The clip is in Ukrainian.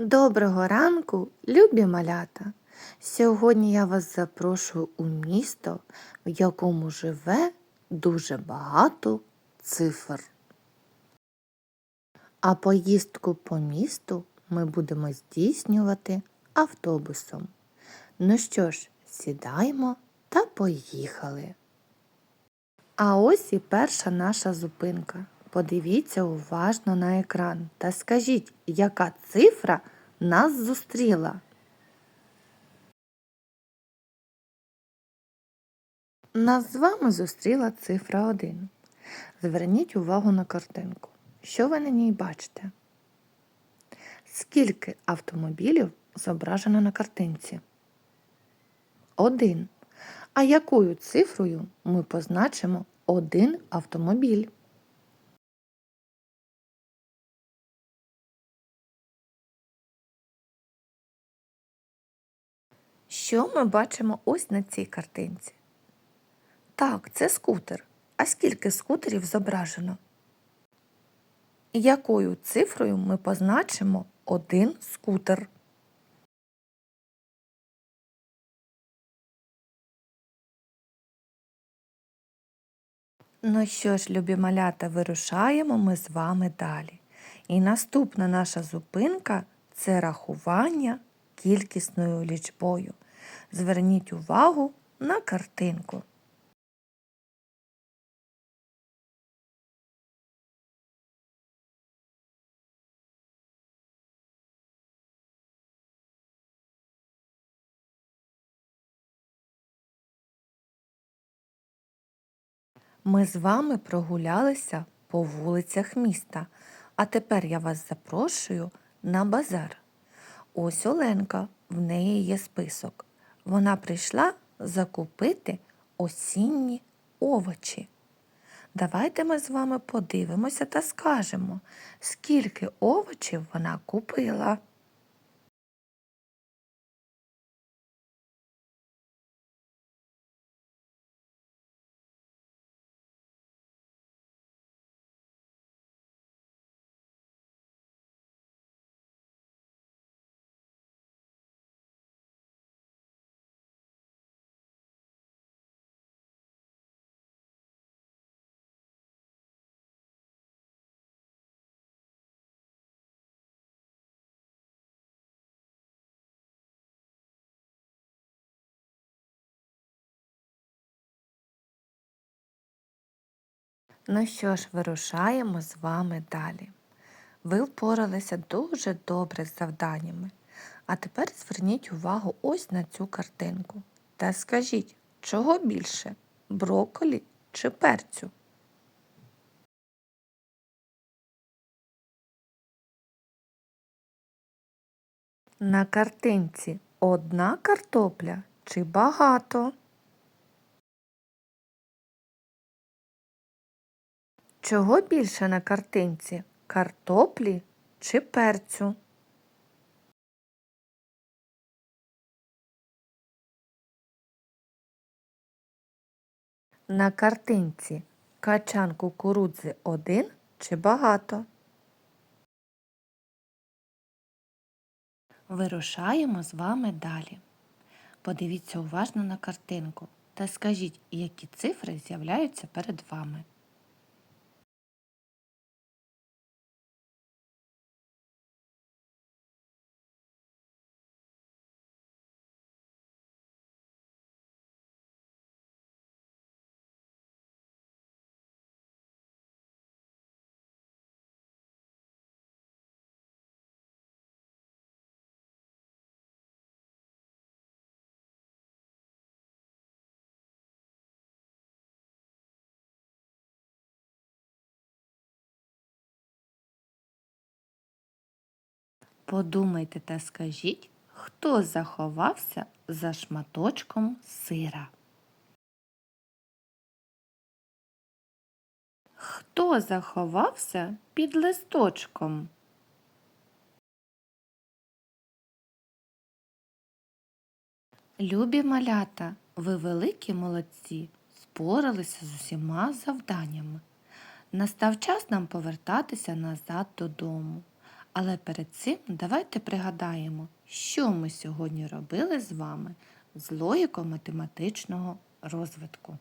Доброго ранку, любі малята! Сьогодні я вас запрошую у місто, в якому живе дуже багато цифр. А поїздку по місту ми будемо здійснювати автобусом. Ну що ж, сідаємо та поїхали. А ось і перша наша зупинка. Подивіться уважно на екран та скажіть, яка цифра нас зустріла. Нас з вами зустріла цифра 1. Зверніть увагу на картинку. Що ви на ній бачите? Скільки автомобілів зображено на картинці? Один. А якою цифрою ми позначимо один автомобіль? Що ми бачимо ось на цій картинці? Так, це скутер. А скільки скутерів зображено? Якою цифрою ми позначимо один скутер? Ну що ж, любі малята, вирушаємо ми з вами далі. І наступна наша зупинка це рахування кількісною лічбою. Зверніть увагу на картинку. Ми з вами прогулялися по вулицях міста, а тепер я вас запрошую на базар. Ось Оленка, в неї є список. Вона прийшла закупити осінні овочі. Давайте ми з вами подивимося та скажемо, скільки овочів вона купила. Ну що ж, вирушаємо з вами далі. Ви впоралися дуже добре з завданнями. А тепер зверніть увагу ось на цю картинку. Та скажіть, чого більше брокколі чи перцю? На картинці одна картопля чи багато? Чого більше на картинці? Картоплі чи перцю? На картинці качан кукурудзи один чи багато? Вирушаємо з вами далі. Подивіться уважно на картинку та скажіть, які цифри з'являються перед вами. Подумайте та скажіть, хто заховався за шматочком сира? Хто заховався під листочком? Любі малята, ви великі молодці, споралися з усіма завданнями. Настав час нам повертатися назад додому. Але перед цим давайте пригадаємо, що ми сьогодні робили з вами з логіко-математичного розвитку.